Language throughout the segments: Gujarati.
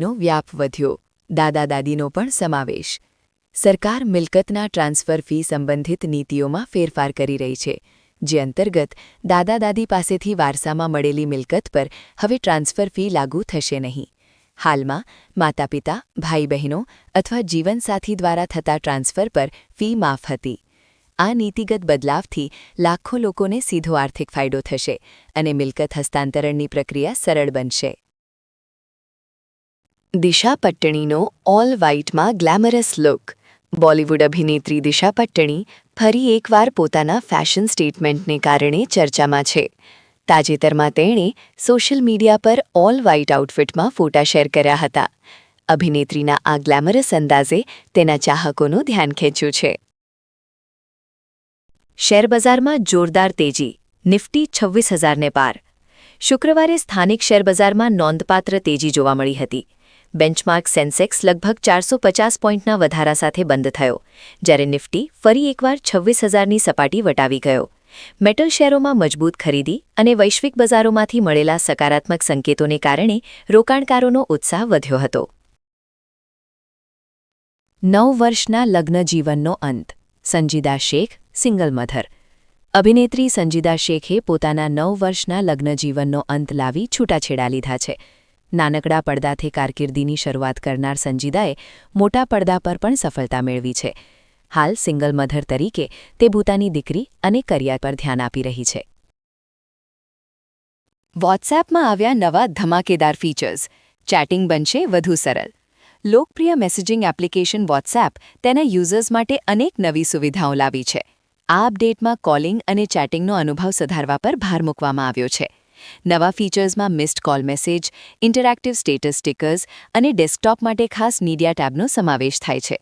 નો વ્યાપ વધ્યો. દાદા દાદીનો પણ સમાવેશ. સરકાર મિલકતના ટ્રાન્સફર ફી સંબંધિત નીતિઓમાં ફેરફાર કરી રહી છે, જે અંતર્ગત દાદા દાદી પાસેથી વારસામાં મળેલી મિલકત પર હવે ટ્રાન્સફર ફી લાગુ થશે નહીં. હાલમાં માતાપિતા ભાઈ બહેનો અથવા જીવનસાથી દ્વારા થતા ટ્રાન્સફર પર ફી માફ હતી. આ નીતિગત બદલાવથી લાખો લોકોને સીધો આર્થિક ફાયદો થશે અને મિલકત હસ્તાંતરણની પ્રક્રિયા સરળ બનશે. દિશા પટ્ટણીનો ઓલ વ્હાઇટમાં ગ્લેમરસ લુક બોલિવૂડ અભિનેત્રી દિશા પટ્ટણી ફરી એકવાર પોતાના ફેશન સ્ટેટમેન્ટને કારણે ચર્ચામાં છે. તાજેતરમાં તેણે સોશિયલ મીડિયા પર ઓલ વ્હાઇટ આઉટફિટમાં ફોટા શેર કર્યા હતા. અભિનેત્રીના આ ગ્લેમરસ અંદાજે તેના ચાહકોનું ધ્યાન ખેંચ્યું છે. શેરબજારમાં જોરદાર તેજી, નિફ્ટી છવ્વીસ હજારને પાર. શુક્રવારે સ્થાનિક શેરબજારમાં નોંધપાત્ર તેજી જોવા મળી હતી. બેન્ચમાર્ક સેન્સેક્સ લગભગ ચારસો પચાસ પોઈન્ટના વધારા સાથે બંધ થયો, જ્યારે નિફ્ટી ફરી એકવાર છવ્વીસ હજારની સપાટી વટાવી ગયો. મેટલ શેરોમાં મજબૂત ખરીદી અને વૈશ્વિક બજારોમાંથી મળેલા સકારાત્મક સંકેતોને કારણે રોકાણકારોનો ઉત્સાહ વધ્યો હતો. નવ વર્ષના લગ્ન જીવનનો અંત. Sanjeeda Shaikh, single mother. અભિનેત્રી સંજીદા શેખે પોતાના નવ વર્ષના લગ્ન જીવનનો અંત લાવી છૂટાછેડા લીધા છે. નાનકડા પડદાથી કારકિર્દીની શરૂઆત કરનાર સંજીદાએ મોટા પડદા પર પણ સફળતા મેળવી છે. હાલ સિંગલ મધર તરીકે તે ભૂતાની દીકરી અને કરિયર પર ધ્યાન આપી રહી છે. વોટ્સએપમાં આવ્યા નવા ધમાકેદાર ફીચર્સ. ચેટિંગ બનશે વધુ સરળ. લોકપ્રિય મેસેજિંગ એપ્લિકેશન વોટ્સએપ તેના યુઝર્સ માટે અનેક નવી સુવિધાઓ લાવી છે. આ અપડેટમાં કોલિંગ અને ચેટિંગનો અનુભવ સુધારવા પર ભાર મૂકવામાં આવ્યો છે. નવા ફીચર્સમાં missed call message interactive status stickers અને ડેસ્કટોપ માટે ખાસ મીડિયા ટેબનો સમાવેશ થાય છે.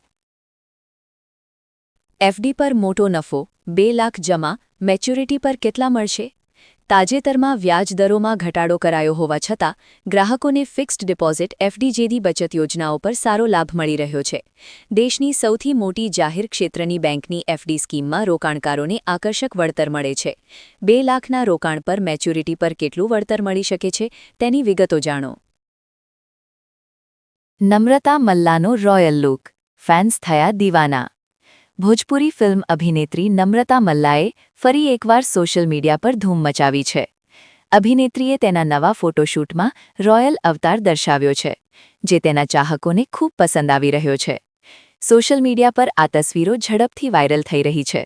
એફડી પર મોટો નફો બે લાખ જમા મેચ્યોરિટી પર કેટલા મળશે? તાજેતરમાં વ્યાજ દરોમાં ઘટાડો કરાયો હોવા છતાં, ગ્રાહકોને ફિક્સ્ડ ડિપોઝિટ એફડી જેવી બચત યોજનાઓ પર સારો લાભ મળી રહ્યો છે. દેશની સૌથી મોટી જાહેર ક્ષેત્રની બેંકની એફડી સ્કીમમાં રોકાણકારોને આકર્ષક વળતર મળે છે. બે લાખના રોકાણ પર મેચ્યોરિટી પર કેટલું વળતર મળી શકે છે, તેની વિગતો જાણો. નમ્રતા મલ્લાનો રોયલ લુક. ફેન્સ થયા દીવાના. ભોજપુરી ફિલ્મ અભિનેત્રી નમ્રતા મલ્લાએ ફરી એકવાર સોશિયલ મીડિયા પર ધૂમ મચાવી છે. અભિનેત્રીએ તેના નવા ફોટોશૂટમાં રોયલ અવતાર દર્શાવ્યો છે, જે તેના ચાહકોને ખૂબ પસંદ આવી રહ્યો છે. સોશિયલ મીડિયા પર આ તસવીરો ઝડપથી વાયરલ થઈ રહી છે.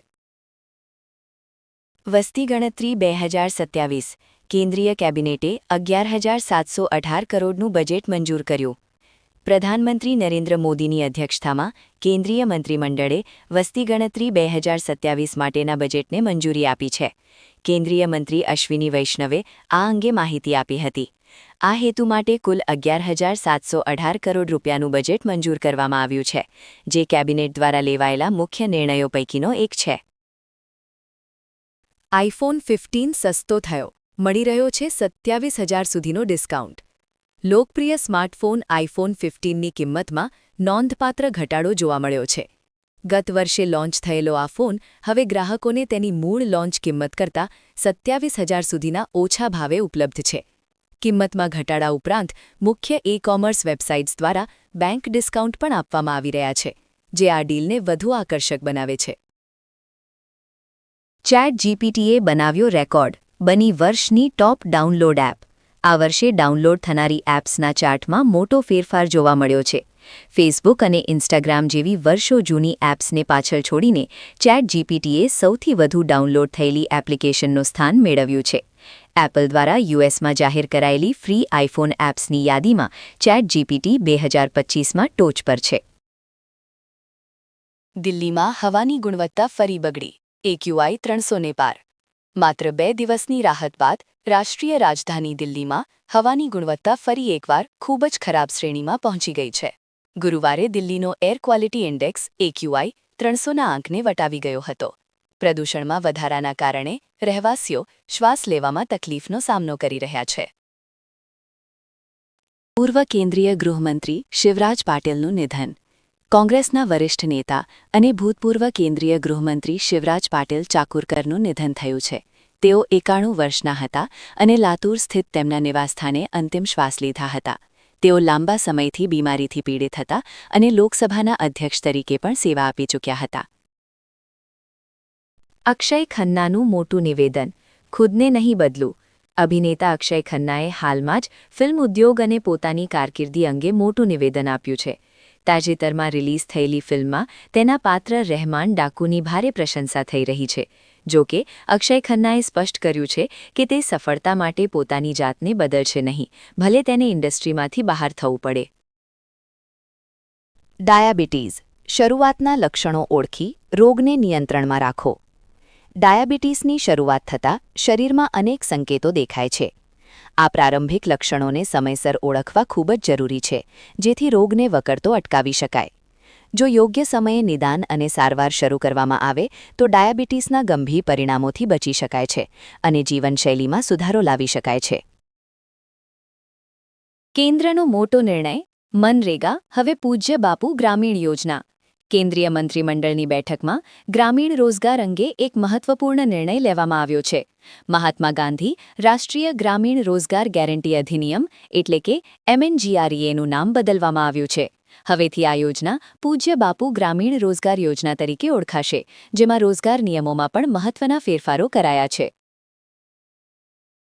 વસ્તી ગણતરી બે હજાર સત્યાવીસ, કેન્દ્રીય કેબિનેટે અગિયાર હજાર સાતસો અઢાર કરોડનું બજેટ મંજૂર કર્યું. પ્રધાનમંત્રી નરેન્દ્ર મોદીની અધ્યક્ષતામાં કેન્દ્રીય મંત્રીમંડળે વસ્તી ગણતરી બે હજાર સત્યાવીસ માટેના બજેટને મંજૂરી આપી છે. કેન્દ્રીય મંત્રી અશ્વિની વૈષ્ણવે આ અંગે માહિતી આપી હતી. આ હેતુ માટે કુલ અગિયાર હજાર સાતસો અઢાર કરોડ રૂપિયાનું બજેટ મંજૂર કરવામાં આવ્યું છે, જે કેબિનેટ દ્વારા લેવાયેલા મુખ્ય નિર્ણયો પૈકીનો એક છે. આઈફોન ફિફ્ટીન સસ્તો થયો. મળી રહ્યો છે સત્યાવીસ હજાર સુધીનો ડિસ્કાઉન્ટ. લોકપ્રિય સ્માર્ટફોન આઈફોન ફિફ્ટીનની કિંમતમાં નોંધપાત્ર ઘટાડો જોવા મળ્યો છે. ગત વર્ષે લોન્ચ થયેલો આ ફોન હવે ગ્રાહકોને તેની મૂળ લોન્ચ કિંમત કરતાં સત્યાવીસ હજાર સુધીના ઓછા ભાવે ઉપલબ્ધ છે. કિંમતમાં ઘટાડા ઉપરાંત મુખ્ય ઇ કોમર્સ વેબસાઇટ્સ દ્વારા બેંક ડિસ્કાઉન્ટ પણ આપવામાં આવી રહ્યા છે, જે આ ડીલને વધુ આકર્ષક બનાવે છે. ચેટ જીપીટીએ બનાવ્યો રેકોર્ડ, બની વર્ષની ટોપ ડાઉનલોડ એપ. આ વર્ષે ડાઉનલોડ થનારી એપ્સના ચાર્ટમાં મોટો ફેરફાર જોવા મળ્યો છે. ફેસબુક અને ઇન્સ્ટાગ્રામ જેવી વર્ષો જૂની એપ્સને પાછળ છોડીને ચેટ જીપીટીએ સૌથી વધુ ડાઉનલોડ થયેલી એપ્લિકેશનનું સ્થાન મેળવ્યું છે. એપલ દ્વારા યુએસમાં જાહેર કરાયેલી ફ્રી આઇફોન એપ્સની યાદીમાં ચેટ જીપીટી બે હજાર પચીસમાં ટોચ પર છે. દિલ્હીમાં હવાની ગુણવત્તા ફરી બગડી. એક્યુઆઈ યુઆઈ ત્રણસોને પાર. માત્ર બે દિવસની રાહત બાદ રાષ્ટ્રીય રાજધાની દિલ્હીમાં હવાની ગુણવત્તા ફરી એકવાર ખૂબ જ ખરાબ શ્રેણીમાં પહોંચી ગઈ છે. ગુરુવારે દિલ્હીનો એર ક્વોલિટી ઇન્ડેક્સ, એક્યુઆઈ, ત્રણસોના આંકને વટાવી ગયો હતો. પ્રદૂષણમાં વધારાના કારણે રહેવાસીઓ શ્વાસ લેવામાં તકલીફનો સામનો કરી રહ્યા છે. પૂર્વ કેન્દ્રીય ગૃહમંત્રી શિવરાજ પાટીલનું નિધન. કોંગ્રેસના વરિષ્ઠ નેતા અને ભૂતપૂર્વ કેન્દ્રીય ગૃહમંત્રી શિવરાજ પાટીલ ચાકુરકરનું નિધન થયું છે. તેઓ એકાણું વર્ષના હતા અને લાતુર સ્થિત તેમના નિવાસસ્થાને અંતિમ શ્વાસ લીધા હતા. તેઓ લાંબા સમયથી બીમારીથી પીડિત હતા અને લોકસભાના અધ્યક્ષ તરીકે પણ સેવા આપી ચૂક્યા હતા. અક્ષય ખન્નાનું મોટું નિવેદન, ખુદને નહીં બદલું, અભિનેતા અક્ષય ખન્નાએ હાલમાં જ ફિલ્મ ઉદ્યોગ અને પોતાની કારકિર્દી અંગે મોટું નિવેદન આપ્યું છે. તાજેતરમાં રિલીઝ થયેલી ફિલ્મમાં તેના પાત્ર રહેમાન ડાકુની ભારે પ્રશંસા થઈ રહી છે. જો કે, અક્ષય ખન્નાએ સ્પષ્ટ કર્યું છે કે તે સફળતા માટે પોતાની જાતને બદલશે નહીં, ભલે તેને ઇન્ડસ્ટ્રીમાંથી બહાર થવું પડે. ડાયાબિટીઝ, શરૂઆતના લક્ષણો ઓળખી, રોગને નિયંત્રણમાં રાખો. ડાયાબિટીસની શરૂઆત થતાં શરીરમાં અનેક સંકેતો દેખાય છે. આ પ્રારંભિક લક્ષણોને સમયસર ઓળખવા ખૂબ જ જરૂરી છે, જેથી રોગને વકરતો અટકાવી શકાય. જો યોગ્ય સમયે નિદાન અને સારવાર શરૂ કરવામાં આવે, તો ડાયાબિટીસના ગંભીર પરિણામોથી બચી શકાય છે અને જીવનશૈલીમાં સુધારો લાવી શકાય છે. કેન્દ્રનો મોટો નિર્ણય, મનરેગા, હવે પૂજ્ય બાપુ ગ્રામીણ યોજના. કેન્દ્રીય મંત્રીમંડળની બેઠકમાં ગ્રામીણ રોજગાર અંગે એક મહત્વપૂર્ણ નિર્ણય લેવામાં આવ્યો છે. મહાત્મા ગાંધી રાષ્ટ્રીય ગ્રામીણ રોજગાર ગેરંટી અધિનિયમ, એટલે કે એમએનજીઆરઈએનું નામ બદલવામાં આવ્યું છે. હવેથી આ યોજના પૂજ્ય બાપુ ગ્રામીણ રોજગાર યોજના તરીકે ઓળખાશે, જેમાં રોજગાર નિયમોમાં પણ મહત્વના ફેરફારો કરાયા છે.